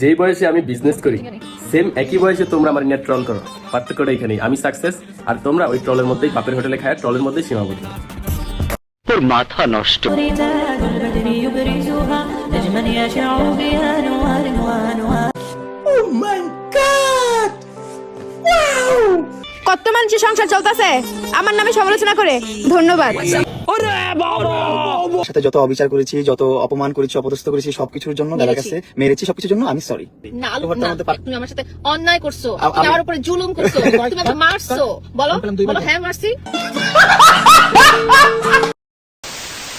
যেই বয়সে আমি বিজনেস করি সেম একই বয়সে তোমরা আমার নিয়ে ট্রল করো। পার্থক্যটা এখানেই। আমি সাকসেস আর তোমরা ওই ট্রলের মধ্যেই পাপের হোটেলে খায় ট্রলের মধ্যেই সীমাবদ্ধ। তোর মাথা নষ্ট। কত মানুষের সংসার চলতেছে? আমার নামে সমালোচনা করে। ধন্যবাদ। সাথে যত অবিচার করেছি যত অপমান করেছি অপদস্থ করেছি সবকিছুর জন্য দাদার কাছে মেরেছি সবকিছুর জন্য আমি সরি না তুমি আমার সাথে অন্যায় করছ। আমার উপরে জুলুম করছ। তুমি আমাকে মারছো। বলো বলো হ্যাঁ মারছি।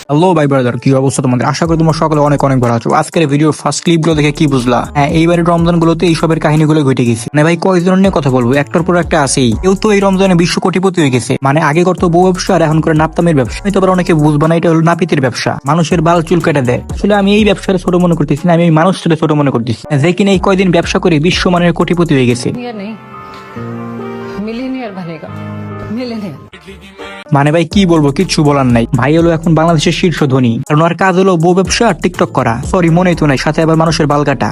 হ্যালো ভাই ব্রাদার কি অবস্থা তোমাদের? আশা করি তোমার সকলে অনেক অনেক ভালো আছো। আজকের ভিডিওর ফার্স্ট ক্লিপগুলো দেখে কি বুঝলা? হ্যাঁ এইবারের রমজান গুলোতে এইসবের কাহিনীগুলো ঘটে গেছে। মানে ভাই কয়েকজনের নিয়ে কথা বলব? একটার পর একটা আছেই। কেউ তো এই রমজানে বিশ্ব কোটিপতি হয়ে গেছে। মানে আগে করতো বউ ব্যবসা, আর এখন করে নাপ্তামের ব্যবসা। আমি তো আবার অনেকে বুঝবা না, এটা হলো নাপিতের ব্যবসা। মানুষের বাল চুল কেটে দেয়। আসলে আমি এই ব্যবসাটা ছোট মনে করতেছি না, আমি এই মানুষটাকে ছোট মনে করতেছি। যে কিনা এই কয়দিন ব্যবসা করে বিশ্ব বিশ্বমানের কোটিপতি হয়ে গেছে। মানে ভাই কি বলব কিচ্ছু বলার নাই। ভাই হলো এখন বাংলাদেশের শীর্ষ ধনী। কারণ ওর কাজ হলো বউ ব্যবসা আর টিকটক করা। সরি মনেই তো নাই সাথে আবার মানুষের বাল কাটা।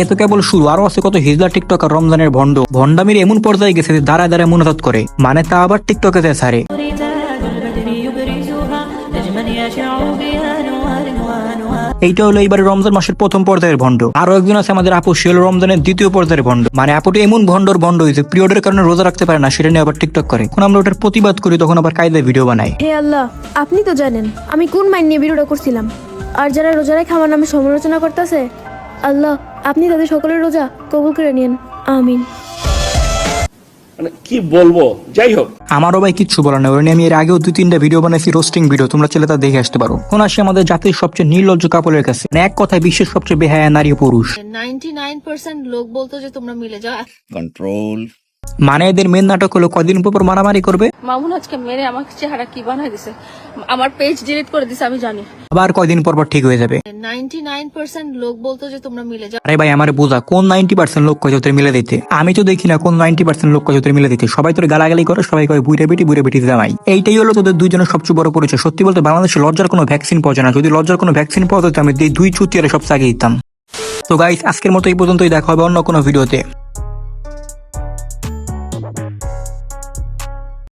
এ তো কেবল শুরু আরও আছে কত হিজলা টিকটক আর রমজানের ভণ্ড। ভণ্ডামির এমন পর্যায়ে গেছে যে দাঁড়ায় দাঁড়ায় মনোজাত করে। মানে তা আবার টিকটকে যায় সারে এইটা হলো এইবার রমজান মাসের প্রথম পর্যায়ের ভণ্ড। আরও একজন আছে আমাদের আপু, সে হলো রমজানের দ্বিতীয় পর্যায়ের ভণ্ড। মানে আপুটি এমন ভণ্ডর ভণ্ড হয়েছে, পিরিয়ডের কারণে রোজা রাখতে পারে না, সেটা নিয়ে আবার টিকটক করে। এখন আমরা ওটার প্রতিবাদ করি, তখন আবার কায়দায় ভিডিও বানাই হে আল্লাহ, আপনি তো জানেন, আমি কোন মাইন নিয়ে ভিডিওটা করছিলাম? আর যারা রোজা রেখে আমার নামে সমালোচনা করতেছে, আল্লাহ, আপনি তাদের সকলের রোজা কবুল করে নিন আমিন। মানে কি বলব? যাই হোক। আমারও ভাই কিচ্ছু বলার নেই নিয়ে আমি এর আগেও দুই তিনটা ভিডিও বানাইছি রোস্টিং ভিডিও তোমরা ছেলে তা দেখে আসতে পারো। এখন আসি আমাদের জাতির সবচেয়ে নির্লজ্জ কাপড়ের কাছে। মানে এক কথায় বিশ্বের সবচেয়ে বেহায়া নারী পুরুষ। নাইনটি নাইন পার্সেন্ট লোক বলতো যে তোমরা মিলে যাও। মানে এদের মেন নাটক হলো কদিন পর মারামারি করবে। মামুন আজকে মেরে আমাকে চেহারা কি বানাই দিছে? আমার পেজ ডিলিট করে দিছে আমি জানি। আবার কয়দিন পর পর ঠিক হয়ে যাবে। নাইনটি নাইন পার্সেন্ট লোক বলতো যে তোমরা মিলে যাও। আরে ভাই আমার বোঝা কোন নাইনটি পার্সেন্ট লোক কয় তোদের মিলে দিতে? আমি তো দেখি না কোন নাইনটি পার্সেন্ট লোক কয় তোদের মিলে দিতে। সবাই তোর গালাগালি করে সবাই কয় বুড়ে বেটি বুড়ে বেটি জামাই। এইটাই হলো তোদের দুইজনের সবচেয়ে বড় পরিচয়। সত্যি বলতে বাংলাদেশে লজ্জার কোনো ভ্যাকসিন পাওয়া যায় না। যদি লজ্জার কোনো ভ্যাকসিন পাওয়া যেত আমি এই দুই চুতিয়ারে সব চাগিয়ে দিতাম। তো গাইস আজকের মতো এই পর্যন্তই। দেখা হবে অন্য কোনো ভিডিওতে।